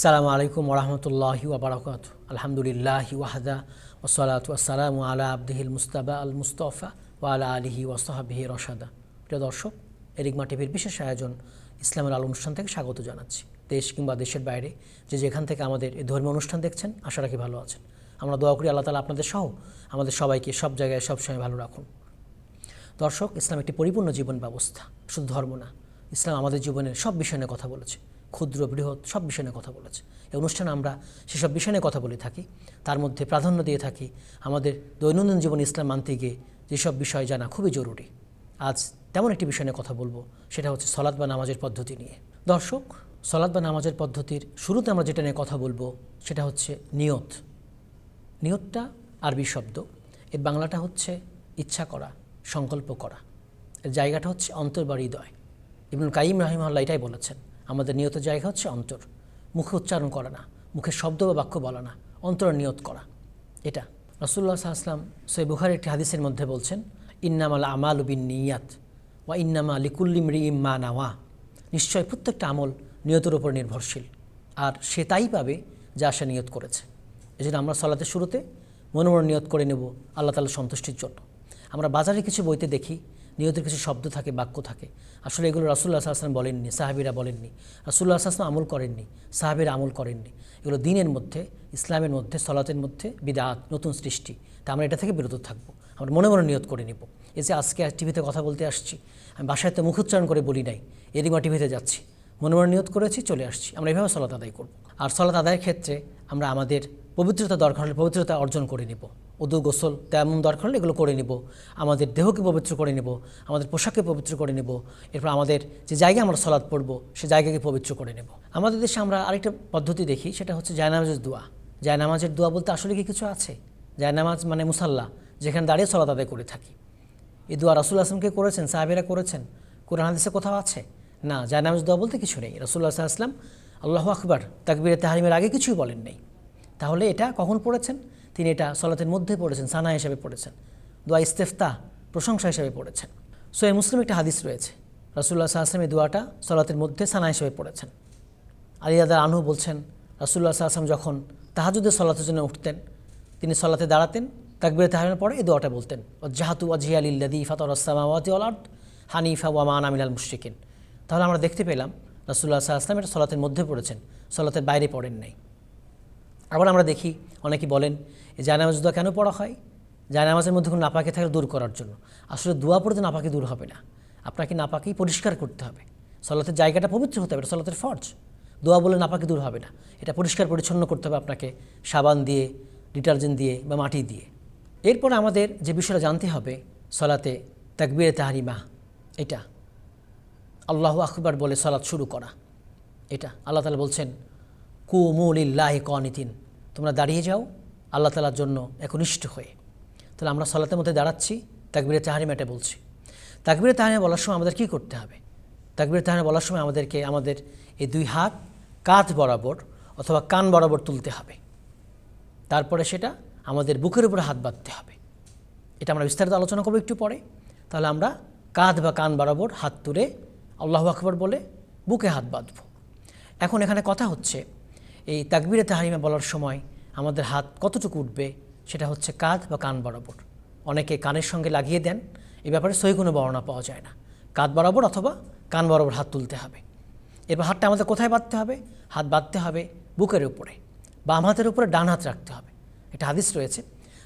আসসালামু আলাইকুম ওরহমতুল্লাহি ওবরাকাত আলহামদুলিল্লাহি ওয়াহদা ওসলাত ওয়াসালাম আলা আব্দিহিল মুস্তাবা আল মুস্তফা ওয়ালা আলিহি ওয়াসাহাবিহি রশাদা। প্রিয় দর্শক, এরিগমা টিভির বিশেষ আয়োজন ইসলামের আল অনুষ্ঠান থেকে স্বাগত জানাচ্ছি। দেশ কিংবা দেশের বাইরে যে যেখান থেকে আমাদের এই ধর্মীয় অনুষ্ঠান দেখছেন, আশা রাখি ভালো আছেন। আমরা দোয়া করি আল্লাহ তালা আপনাদের সহ আমাদের সবাইকে সব জায়গায় সবসময় ভালো রাখুন। দর্শক, ইসলাম একটি পরিপূর্ণ জীবন ব্যবস্থা, শুধু ধর্ম না, ইসলাম আমাদের জীবনের সব বিষয় নিয়ে কথা বলেছে। ক্ষুদ্র, বৃহৎ, সব বিষয় নিয়ে কথা বলেছে। এই অনুষ্ঠানে আমরা সেসব বিষয় নিয়ে কথা বলে থাকি। তার মধ্যে প্রাধান্য দিয়ে থাকি আমাদের দৈনন্দিন জীবনে ইসলাম মানতে গিয়ে যেসব বিষয় জানা খুবই জরুরি। আজ তেমন একটি বিষয় নিয়ে কথা বলব, সেটা হচ্ছে সলাদ বা নামাজের পদ্ধতি নিয়ে। দর্শক সলাদ বা নামাজের পদ্ধতির শুরুতে আমরা যেটা নিয়ে কথা বলব, সেটা হচ্ছে নিয়ত। নিয়তটা আরবি শব্দ। এর বাংলাটা হচ্ছে ইচ্ছা করা, সংকল্প করা। এর জায়গাটা হচ্ছে অন্তর বা হৃদয়। ইবনুল কাইম রাহিমাল্লাহ এটাই বলেছেন। আমাদের নিয়ত জায়গা হচ্ছে অন্তর। মুখে উচ্চারণ করা না, মুখে শব্দ বা বাক্য বলা না, অন্তর নিয়ত করা। এটা রসুল্লাহ সাহা সৈ বুখার একটি হাদিসের মধ্যে বলছেন, ইন্নামাল আমাল বিন নিয়াত ওয়া ইন্নামা লিকুল্লিম রিম মা নাওয়া। নিশ্চয় প্রত্যেকটা আমল নিয়তের উপর নির্ভরশীল, আর সে তাই পাবে যা সে নিয়ত করেছে। এই জন্য আমরা সলাতের শুরুতে মনে মনে নিয়ত করে নেব আল্লাহ তালা সন্তুষ্টির জন্য। আমরা বাজারে কিছু বইতে দেখি নিয়তের কিছু শব্দ থাকে, বাক্য থাকে। আসলে এগুলো রাসুল্লাহ আসলাম বলেননি, সাহাবিরা বলেননি। রাসুল্লাহ আসলাম আমল করেননি, সাহাবিরা আমল করেননি। এগুলো দিনের মধ্যে, ইসলামের মধ্যে, সলাতের মধ্যে বিদাত, নতুন সৃষ্টি। তা আমরা এটা থেকে বিরত থাকব। আমরা মনে মনে নিয়ত করে নেব। এই যে আজকে টিভিতে কথা বলতে আসছি, আমি বাসায় তো মুখোচ্চারণ করে বলি নাই এদিমা টিভিতে যাচ্ছি। মনে মনে নিয়ত করেছি, চলে আসছি। আমরা এভাবে সলাত আদায় করব। আর সলাত আদায়ের ক্ষেত্রে আমরা আমাদের পবিত্রতা দরকার হলে পবিত্রতা অর্জন করে নেব। উদু, গোসল, তেমন দরকার হলে এগুলো করে নেব। আমাদের দেহকে পবিত্র করে নেব, আমাদের পোশাককে পবিত্র করে নেব, এরপর আমাদের যে জায়গায় আমরা সলাদ পড়ব, সে জায়গাকে পবিত্র করে নেব। আমাদের দেশে আমরা আরেকটা পদ্ধতি দেখি, সেটা হচ্ছে জায়নামাজের দোয়া। জায়নামাজের দোয়া বলতে আসলে কি কিছু আছে? জায়নামাজ মানে মুসাল্লা, যেখানে দাঁড়িয়ে সলাদ আদায় করে থাকি। এই দোয়া রাসুল আসলামকে করেছেন, সাহাবিরা করেছেন। কোরআন হাদিসে কোথাও আছে? না, জায়নামাজ দোয়া বলতে কিছু নেই। রসুল্লাহ আসলাম আল্লাহ আকবর, তাকবির তাহারিমের আগে কিছুই বলেন নেই। তাহলে এটা কখন পড়েছেন? তিনি এটা সলাতের মধ্যে পড়েছেন, সানা হিসাবে পড়েছেন। দোয়া ইস্তেফতা, প্রশংসা হিসাবে পড়েছেন। সোয়ে মুসলিম একটা হাদিস রয়েছে। রাসুল্লাহ আসলাম এই দোয়াটা সলাতের মধ্যে সানা হিসেবে পড়েছেন। আলী আদা আনহু বলছেন রাসুল্লাহ আসলাম যখন তাহাজুদের সলাতের জন্য উঠতেন, তিনি সলাতে দাঁড়াতেন, তাকবিরে তাহারের পরে এই দোয়াটা বলতেন জাহাতু আজিয়া আলিল্লাদি ফাতর আসসামাওয়াতি আলার্দ হানিফা ওয়ামান আমিনাল মুশরিকিন। তাহলে আমরা দেখতে পেলাম রাসুল্লাহ সাহা আসলাম এটা সলাতের মধ্যে পড়েছেন, সলাতের বাইরে পড়েন নাই। আবার আমরা দেখি, অনেকে বলেন জায়নামাজ দোয়া কেন পড়া হয়? জায়নামাজের মধ্যে কোনো নাপাকি থাকলে দূর করার জন্য। আসলে দোয়া পড়তে নাপাকি দূর হবে না। আপনাকে নাপাকি পরিষ্কার করতে হবে। সলাতের জায়গাটা পবিত্র হতে হবে সলাতের ফর্জ। দোয়া বলে নাপাকি দূর হবে না। এটা পরিষ্কার পরিচ্ছন্ন করতে হবে আপনাকে সাবান দিয়ে, ডিটারজেন্ট দিয়ে বা মাটি দিয়ে। এরপরে আমাদের যে বিষয়টা জানতে হবে, সলাতে তাকবিরে তাহারিমা, এটা। আল্লাহ আকবর বলে সলাৎ শুরু করা। এটা, আল্লাহ তালা বলছেন কুমুলিল্লাহ কনিতিন। তোমরা দাঁড়িয়ে যাও, আল্লাহ তালার জন্য একনিষ্ঠ হয়ে। তাহলে আমরা সলাতের মধ্যে দাঁড়াচ্ছি, তাকবিরে তাহারিমাটা বলছি। তাকবিরে তাহারিমা বলার সময় আমাদের কী করতে হবে? তাকবিরে তাহারিমা বলার সময় আমাদেরকে আমাদের এই দুই হাত কাঁধ বরাবর অথবা কান বরাবর তুলতে হবে। তারপরে সেটা আমাদের বুকের উপরে হাত বাঁধতে হবে। এটা আমরা বিস্তারিত আলোচনা করব একটু পরে। তাহলে আমরা কাঁধ বা কান বরাবর হাত তুলে আল্লাহ আকবর বলে বুকে হাত বাঁধব। এখন এখানে কথা হচ্ছে এই তাকবিরে তাহারিমা বলার সময় আমাদের হাত কতটুকু উঠবে সেটা হচ্ছে কাঁধ বা কান বরাবর। অনেকে কানের সঙ্গে লাগিয়ে দেন, এ ব্যাপারে সহি কোনো বর্ণনা পাওয়া যায় না। কাঁধ বরাবর অথবা কান বরাবর হাত তুলতে হবে। এরপর হাতটা আমাদের কোথায় বাঁধতে হবে? হাত বাঁধতে হবে বুকের উপরে। বাম হাতের উপরে ডান হাত রাখতে হবে। এটা হাদিস রয়েছে।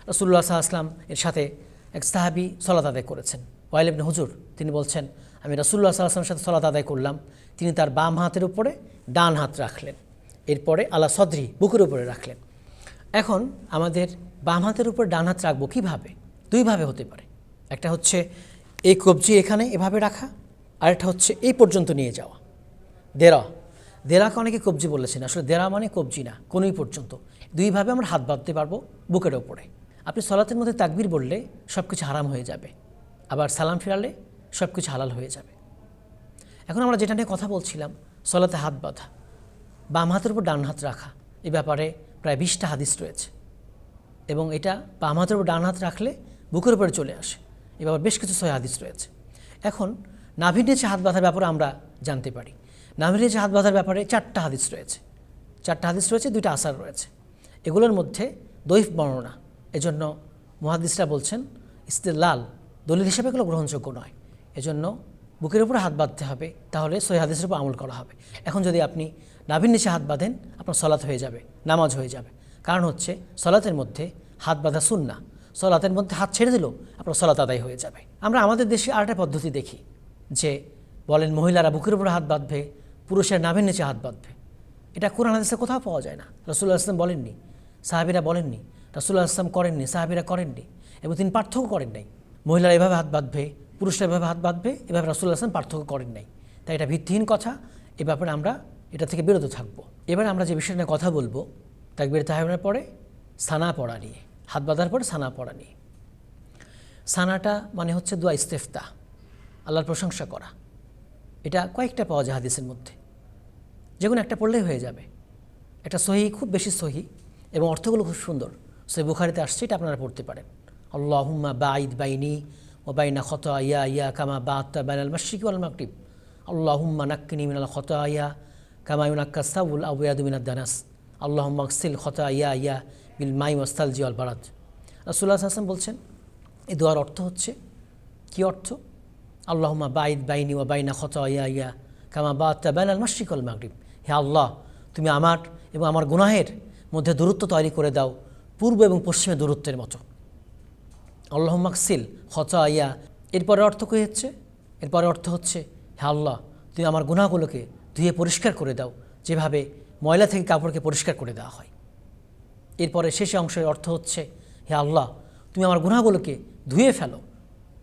রসুল্লাহ সাল্লাম এর সাথে এক সাহাবি সলাত আদায় করেছেন। ওয়াইল হুজুর, তিনি বলছেন, আমি রসুল্লাহ সাল্লামের সাথে সলাত আদায় করলাম। তিনি তার বাম হাতের উপরে ডান হাত রাখলেন। এরপরে আলা সদরি বুকের উপরে রাখলেন। এখন আমাদের বাম হাতের উপর ডান হাত রাখব কীভাবে? দুইভাবে হতে পারে। একটা হচ্ছে এই কবজি এখানে এভাবে রাখা, আরেকটা হচ্ছে এই পর্যন্ত নিয়ে যাওয়া। দেরা, দেরাকে অনেকে কবজি বলেছেন। আসলে দেরা মানে কবজি না, কোনোই পর্যন্ত। দুইভাবে আমরা হাত বাঁধতে পারব বুকের ওপরে আপনি সলাতের মধ্যে তাকবির বললে সব কিছু হারাম হয়ে যাবে। আবার সালাম ফেরালে সব কিছু হালাল হয়ে যাবে। এখন আমরা যেটা নিয়ে কথা বলছিলাম, সলাতে হাত বাঁধা। বাম হাতের উপর ডান হাত রাখা। এ ব্যাপারে প্রায় বিশটা হাদিস রয়েছে। এবং এটা বাম হাতের উপর ডান হাত রাখলে বুকের উপরে চলে আসে। এ ব্যাপারে বেশ কিছু ছয় হাদিস রয়েছে। এখন নাভির নিচে হাত বাঁধার ব্যাপারে আমরা জানতে পারি। নাভির নিচে হাত বাঁধার ব্যাপারে চারটা হাদিস রয়েছে। চারটা হাদিস রয়েছে, দুইটা আসার রয়েছে। এগুলোর মধ্যে দৈফ বর্ণনা। এজন্য মহাদিসরা বলছেন, ইস্তেলাল দলিল হিসেবে এগুলো গ্রহণযোগ্য নয়। এজন্য বুকের উপরে হাত বাঁধতে হবে, তাহলে সই হাদিসের উপর আমল করা হবে। এখন যদি আপনি নাভির নিচে হাত বাঁধেন, আপনার সলাত হয়ে যাবে, নামাজ হয়ে যাবে। কারণ হচ্ছে সলাতের মধ্যে হাত বাঁধা সুন্না সলাতের মধ্যে হাত ছেড়ে দিলেও আপনার সলাত আদায় হয়ে যাবে। আমরা আমাদের দেশে আরেকটা পদ্ধতি দেখি যে বলেন, মহিলারা বুকের উপরে হাত বাঁধবে, পুরুষের নাভির নিচে হাত বাঁধবে। এটা কোরআন হাদিসে কোথাও পাওয়া যায় না। রসুল্লাহ আসলাম বলেননি, সাহাবিরা বলেননি রসুল্লাহ আসলাম করেননি, সাহাবিরা করেননি, এবং তিনি পার্থক্য করেন নাই। মহিলারা এভাবে হাত বাঁধবে, পুরুষরা এভাবে হাত বাঁধবে, এভাবে রসুল্লাহ আসলাম পার্থক্য করেন নাই। তাই এটা ভিত্তিহীন কথা। এ ব্যাপারে আমরা এটা থেকে বিরত থাকব। এবার আমরা যে বিষয় নিয়ে কথা বলব, তাকবির তাহমের পরে সানা পড়া নিয়ে, হাত বাঁধার পরে সানা পড়া নিয়ে। সানাটা মানে হচ্ছে দোয়া ইস্তেফতা, আল্লাহর প্রশংসা করা। এটা কয়েকটা পাওয়া যায় হাদিসের মধ্যে। যে কোনো একটা পড়লেই হয়ে যাবে। একটা সহি, খুব বেশি সহি এবং অর্থগুলো খুব সুন্দর। সহি বুখারিতে আসছে, এটা আপনারা পড়তে পারেন। আল্লাহুম্মা বাইদ বাইনি ও বাইনা খত ইয়া ইয়া কামা বা আত্মা বাইনাল মাসিক ওয়াল মাকরিব আল্লাহুম্মা নাক্কিনি মিনাল খত ইয়া কামা ইউনাক্কা সাউল দানাস আল্লাহুম্মা আকসিল খত ইয়া ইয়া বিল মাই ওয়াস্তাল জিওয়াল বারাত রাসুল্লাহ হাসান বলছেন এই দোয়ার অর্থ হচ্ছে কি অর্থ? আল্লাহুম্মা বাইদ বাইনি ও বাইনা খত ইয়া ইয়া কামা বাত্তা বাইনাল মাসিক ওয়াল মাকরিব হে আল্লাহ, তুমি আমার এবং আমার গুনাহের মধ্যে দূরত্ব তৈরি করে দাও, পূর্ব এবং পশ্চিমে দূরত্বের মতো। আল্লাহ মাকসিল হতা ইয়া এরপরে অর্থ কী হচ্ছে? এরপরে অর্থ হচ্ছে, হে আল্লাহ, তুমি আমার গুনাহগুলোকে ধুয়ে পরিষ্কার করে দাও, যেভাবে ময়লা থেকে কাপড়কে পরিষ্কার করে দেওয়া হয়। এরপরে শেষে অংশের অর্থ হচ্ছে, হে আল্লাহ, তুমি আমার গুনাহগুলোকে ধুয়ে ফেলো।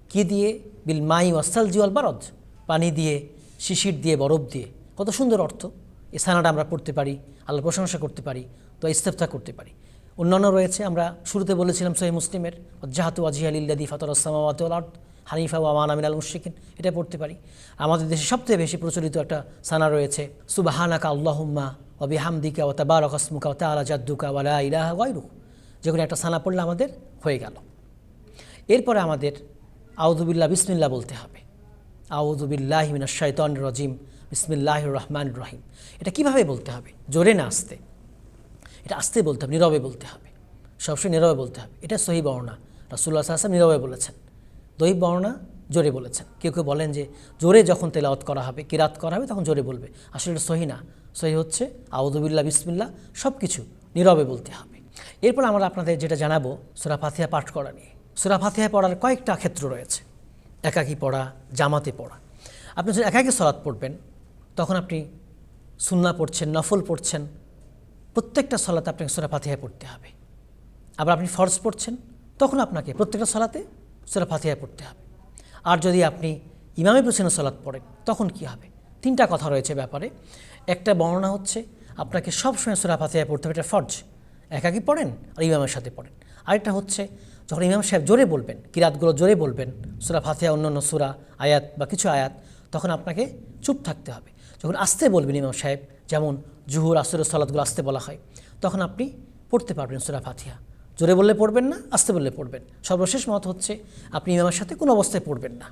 কি দিয়ে? বিল মাই ওয়াসাল জিওয়াল বারদ। পানি দিয়ে, শিশির দিয়ে, বরফ দিয়ে। কত সুন্দর অর্থ। এই সানাটা আমরা পড়তে পারি আল্লাহ প্রশংসা করতে পারি তো ইস্তেফতা করতে পারি। অন্যান্য রয়েছে, আমরা শুরুতে বলেছিলাম সহি মুসলিমের জাহাতু আজি আলিল্লাদি ফাতর আসসামাওয়াত আর্ট হানিফা ওয়া মান আমিন আল মুশিকিন এটা পড়তে পারি। আমাদের দেশে সবথেকে বেশি প্রচলিত একটা সানা রয়েছে, সুবাহানাকা আল্লাহুম্মা ও বিহামদিকা ও তাবারক আসমুকা ও তালা জাদ্দুকা ওয়ালা ইলাহা ওয়াইরু যেগুলো একটা সানা পড়লে আমাদের হয়ে গেল। এরপরে আমাদের আউদুবিল্লাহ বিসমিল্লাহ বলতে হবে। আউদুবিল্লাহ মিনা শৈতন রজিম বিসমিল্লাহ রহমান রহিম। এটা কীভাবে বলতে হবে? জোরে না আসতে। এটা আসতে বলতে হবে, নীরবে বলতে হবে। সবসময় নীরবে বলতে হবে। এটা সহি বর্ণনা। রাসুল্লাহ আসলাম নীরবে বলেছেন। দৈব বর্ণনা জোরে বলেছেন। কেউ কেউ বলেন যে জোরে যখন তেলাওয়াত করা হবে, কিরাত করা হবে, তখন জোরে বলবে। আসলে এটা সহি না। সহি হচ্ছে আউদুবিল্লাহ বিসমিল্লাহ সব কিছু নীরবে বলতে হবে। এরপর আমরা আপনাদের যেটা জানাব, সুরা ফাতিহা পাঠ করা নিয়ে। সুরা ফাতিহা পড়ার কয়েকটা ক্ষেত্র রয়েছে। একাকী পড়া, জামাতে পড়া। আপনি যখন একাকী সলাৎ পড়বেন, তখন আপনি সুন্না পড়ছেন, নফল পড়ছেন, প্রত্যেকটা সলাতে আপনাকে সুরা পড়তে হবে। আবার আপনি ফরজ পড়ছেন, তখন আপনাকে প্রত্যেকটা সলাতে সুরা ফাতিহা পড়তে হবে। আর যদি আপনি ইমামে পেছনে সলাৎ পড়েন, তখন কি হবে? তিনটা কথা রয়েছে ব্যাপারে। একটা বর্ণনা হচ্ছে, আপনাকে সবসময় সুরা ফাতিহা পড়তে হবে, এটা ফর্জ। একাকি পড়েন আর ইমামের সাথে পড়েন। আরেকটা হচ্ছে, যখন ইমাম সাহেব জোরে বলবেন, কিরাতগুলো জোরে বলবেন, সুরা ফাতিহা অন্যান্য সুরা, আয়াত বা কিছু আয়াত, তখন আপনাকে চুপ থাকতে হবে। যখন আসতে বলবেন ইমাম সাহেব, যেমন জুহুর, আসরের সলাদগুলো আসতে বলা হয়, তখন আপনি পড়তে পারবেন সুরা ফাতিহা। জোরে বললে পড়বেন না, আসতে বললে পড়বেন। সর্বশেষ মত হচ্ছে, আপনি ইমামের সাথে কোনো অবস্থায় পড়বেন না।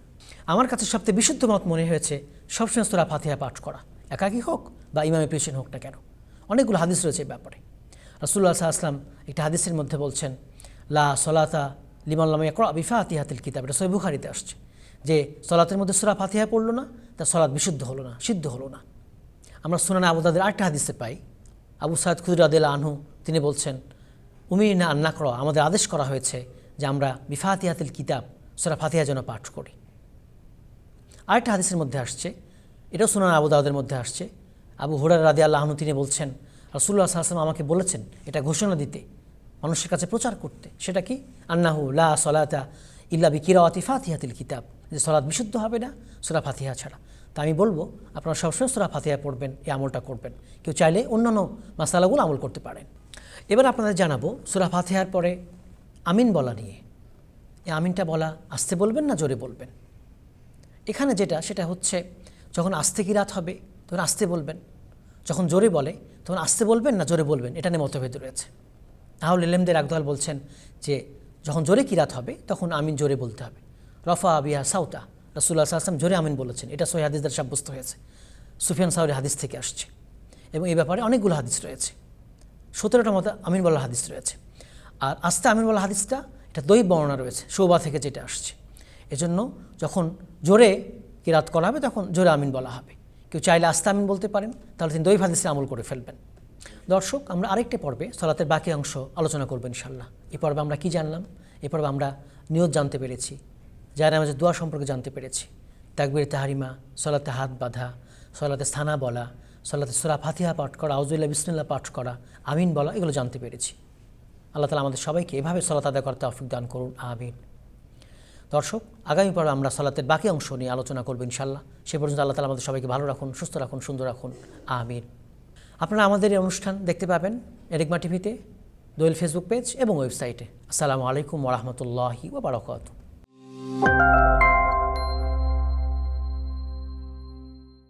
আমার কাছে সবচেয়ে বিশুদ্ধ মত মনে হয়েছে সবসময় সুরা ফাতিহা পাঠ করা। একাকী হোক বা ইমামে পেশেন হোক না কেন। অনেকগুলো হাদিস রয়েছে এই ব্যাপারে। রাসুল্লাহ সাহা আসলাম একটা হাদিসের মধ্যে বলছেন, লা সলাতা লিমাল্লাম একরা বিফাতিহাতিল কিতাব। এটা সই বুখারিতে আসছে। যে সলাতের মধ্যে সুরা ফাতিহা পড়ল না, তার সলাৎ বিশুদ্ধ হলো না, সিদ্ধ হলো না। আমরা সুনান আবুদাদের আরেকটা হাদিসে পাই। আবু সাইদ খুদরাদিল আনহু, তিনি বলছেন উমির না আন্না করা, আমাদের আদেশ করা হয়েছে যে আমরা বিফাতিহাতিল কিতাব, সুরা ফাতিহা যেন পাঠ করি। আরেকটা হাদিসের মধ্যে আসছে, এটাও সুনান আবু দাউদের মধ্যে আসছে। আবু হুরার রাদি আল্লাহনু তিনি বলছেন রাসুল্লাহ সাল্লাম আমাকে বলেছেন, এটা ঘোষণা দিতে, মানুষের কাছে প্রচার করতে। সেটা কি? আন্নাহু লা সলাতা ইল্লা বি কিরাওয়াতি ফাতিহাতিল কিতাব, যে সলাদ বিশুদ্ধ হবে না, সুরা ফাতিহা ছাড়া। তা আমি বলব, আপনারা সবসময় সুরা ফাতিহা পড়বেন, এই আমলটা করবেন। কেউ চাইলে অন্যান্য মাসালাগুলো আমল করতে পারেন। এবার আপনাদের জানাব, সুরা ফাতিহার পরে আমিন বলা নিয়ে। এই আমিনটা বলা আসতে বলবেন না জোরে বলবেন? এখানে যেটা, সেটা হচ্ছে যখন আস্তে কিরাত হবে, তখন আসতে বলবেন। যখন জোরে বলে, তখন আসতে বলবেন না জোরে বলবেন? এটা নিয়ে মতভেদ রয়েছে। তাহলে এলেমদের একদল বলছেন যে, যখন জোরে কিরাত হবে, তখন আমিন জোরে বলতে হবে। রফা আবিয়া সাউতা রসুল্লাহ আসলাম জোরে আমিন বলেছেন। এটা সহি হাদিসদের সাব্যস্ত হয়েছে। সুফিয়ান সাউরি হাদিস থেকে আসছে। এবং এই ব্যাপারে অনেকগুলো হাদিস রয়েছে। সতেরোটার মতো আমিন বলার হাদিস রয়েছে। আর আস্তে আমিন বলা হাদিসটা, এটা দই বর্ণনা রয়েছে, শোভা থেকে যেটা আসছে। এজন্য যখন জোরে কিরাত করা হবে, তখন জোরে আমিন বলা হবে। কেউ চাইলে আস্তে আমিন বলতে পারেন, তাহলে তিনি দই হাদিসে আমল করে ফেলবেন। দর্শক, আমরা আরেকটি পর্বে সলাতের বাকি অংশ আলোচনা করব ইনশাল্লাহ এই পর্বে আমরা কি জানলাম? এই পর্বে আমরা নিয়ত জানতে পেরেছি যারা আমাদের দোয়া সম্পর্কে জানতে পেরেছি। তাকবির তাহারিমা সলাতে হাত বাঁধা, সলাতে স্থানা বলা সলাতে সুরা ফাতিহা পাঠ করা আউজুল্লাহ বিসমিল্লাহ পাঠ করা, আমিন বলা, এগুলো জানতে পেরেছি। আল্লাহ তালা আমাদের সবাইকে এভাবে সলাত আদায় করতে অফিক দান করুন, আমিন। দর্শক, আগামী পর্বে আমরা সলাতের বাকি অংশ নিয়ে আলোচনা করব ইনশাল্লাহ সে পর্যন্ত আল্লাহ তালা আমাদের সবাইকে ভালো রাখুন, সুস্থ রাখুন, সুন্দর রাখুন, আমিন। আপনারা আমাদের এই অনুষ্ঠান দেখতে পাবেন এরিকমা টিভিতে, দোয়েল ফেসবুক পেজ এবং ওয়েবসাইটে। আসসালামু আলাইকুম ওরহমতুল্লাহি ওবরাকাতু